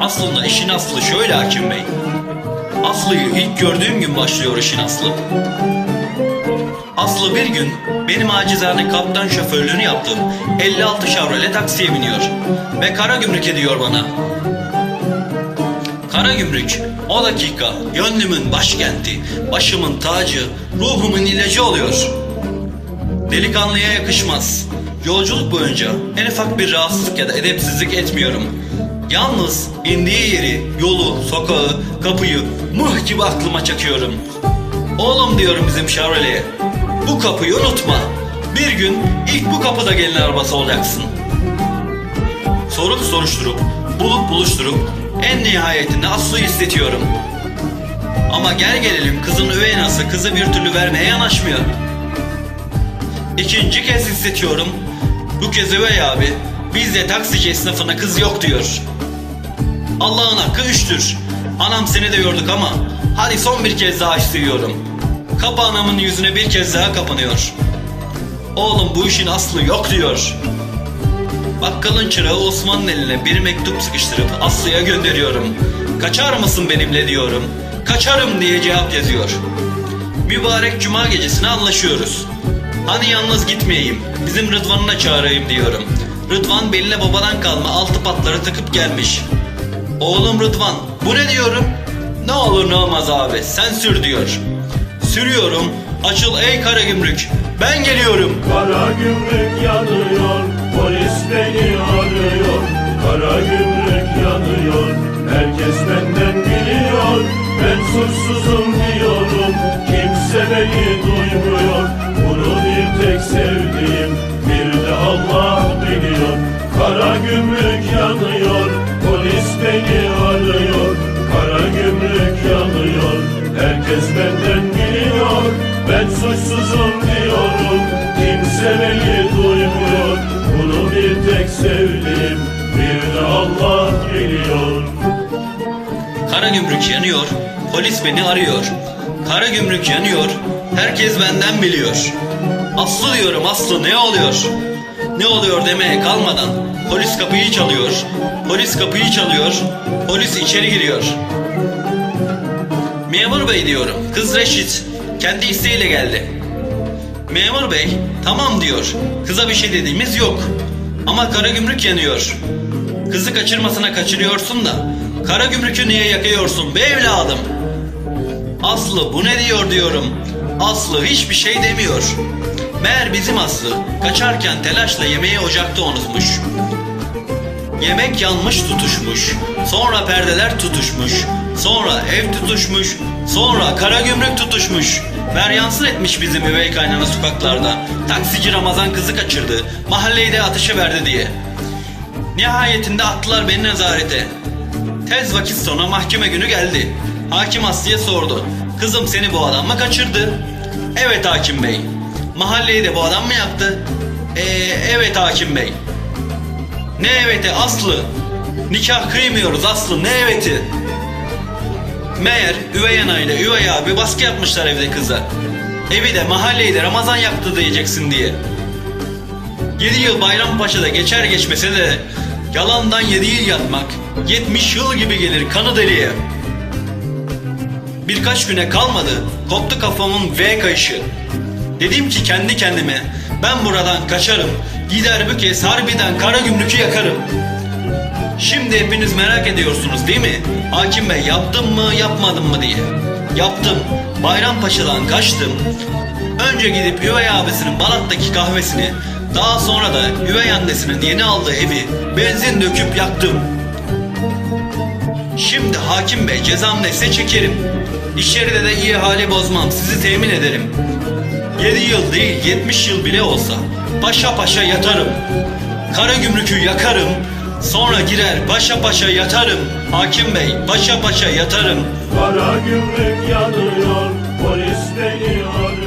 Aslında işin aslı şöyle hakim bey. Aslı'yı ilk gördüğüm gün başlıyor işin aslı. Aslı bir gün benim acizane kaptan şoförlüğünü yaptığım 56 Chevrolet taksiye biniyor ve kara gümrük ediyor bana. Kara gümrük o dakika gönlümün başkenti, başımın tacı, ruhumun ilacı oluyor. Delikanlıya yakışmaz. Yolculuk boyunca en ufak bir rahatsızlık ya da edepsizlik etmiyorum. Yalnız indiği yeri, yolu, sokağı, kapıyı mıh gibi aklıma çakıyorum. Oğlum diyorum bizim Chevrolet'e. Bu kapıyı unutma. Bir gün ilk bu kapıda gelin arabası olacaksın. Sorup soruşturup, bulup buluşturup en nihayetinde Aslı'yı istetiyorum. Ama gel gelelim kızın üvey anası kızı bir türlü vermeye yanaşmıyor. İkinci kez istetiyorum. Bu kez üvey abi bizde taksici esnafına kız yok diyor. Allah'ın hakkı üçtür. Anam seni de yorduk ama hadi son bir kez daha istiyorum. Kapı anamın yüzüne bir kez daha kapanıyor. Oğlum bu işin aslı yok diyor. Bakkalın çırağı Osman'ın eline bir mektup sıkıştırıp Aslı'ya gönderiyorum. Kaçar mısın benimle diyorum. Kaçarım diye cevap yazıyor. Mübarek cuma gecesine anlaşıyoruz. Hani yalnız gitmeyeyim, bizim Rıdvan'ı çağırayım diyorum. Rıdvan beline babadan kalma altı patları takıp gelmiş. Oğlum Rıdvan, bu ne diyorum? Ne olur ne olmaz abi, sen sür diyor. Sürüyorum, açıl ey kara gümrük, ben geliyorum. Kara gümrük yanıyor, polis beni arıyor. Kara gümrük yanıyor, herkes benden biliyor. Ben suçsuzum diyorum, kimse beni duymuyor. Beni duymuyor. Bunu bir tek sevdiğim, bir de Allah biliyor. Kara gümrük yanıyor, polis beni arıyor. Kara gümrük yanıyor, herkes benden biliyor. Aslı diyorum Aslı ne oluyor? Ne oluyor demeye kalmadan polis kapıyı çalıyor. Polis kapıyı çalıyor, polis içeri giriyor. Memur bey diyorum, kız Reşit kendi isteğiyle geldi. Memur bey tamam diyor, kıza bir şey dediğimiz yok. Ama kara gümrük yanıyor. Kızı kaçırmasına kaçırıyorsun da kara gümrükü niye yakıyorsun be evladım? Aslı bu ne diyor diyorum. Aslı hiçbir şey demiyor. Meğer bizim Aslı kaçarken telaşla yemeği ocakta unutmuş. Yemek yanmış tutuşmuş. Sonra perdeler tutuşmuş. Sonra ev tutuşmuş. Sonra kara gümrük tutuşmuş. Veryansın etmiş bizim üvey kaynana sokaklarda. Taksici Ramazan kızı kaçırdı. Mahalleyi de ateşe verdi diye. Nihayetinde attılar beni nezarete. Tez vakit sonra mahkeme günü geldi. Hakim Aslı'ya sordu. Kızım seni bu adam mı kaçırdı? Evet hakim bey. Mahalleyi de bu adam mı yaptı? Ee, evet hakim bey. Ne eveti Aslı? Nikah kıymıyoruz Aslı ne eveti? Meğer üvey ana ile üvey abi baskı yapmışlar evde kıza. Evi de mahalleyi de Ramazan yaktı diyeceksin diye. 7 yıl Bayrampaşa'da geçer geçmese de yalandan 7 yıl yatmak 70 yıl gibi gelir kanı deliye. Birkaç güne kalmadı koptu kafamın V kayışı. Dedim ki kendi kendime ben buradan kaçarım gider bu kez harbiden kara gümrükü yakarım. Şimdi hepiniz merak ediyorsunuz değil mi? Hakim Bey yaptım mı yapmadım mı diye. Yaptım. Bayrampaşa'dan kaçtım. Önce gidip üvey abisinin Balat'taki kahvesini, daha sonra da üvey annesinin yeni aldığı evi benzin döküp yaktım. Şimdi hakim bey cezam neyse çekerim. İçeride de iyi hali bozmam sizi temin ederim. 7 yıl değil 70 yıl bile olsa paşa paşa yatarım. Kara gümrükü yakarım. Sonra girer paşa paşa yatarım. Hakim bey paşa paşa yatarım. Kara gümrük yanıyor, polis beni arıyor.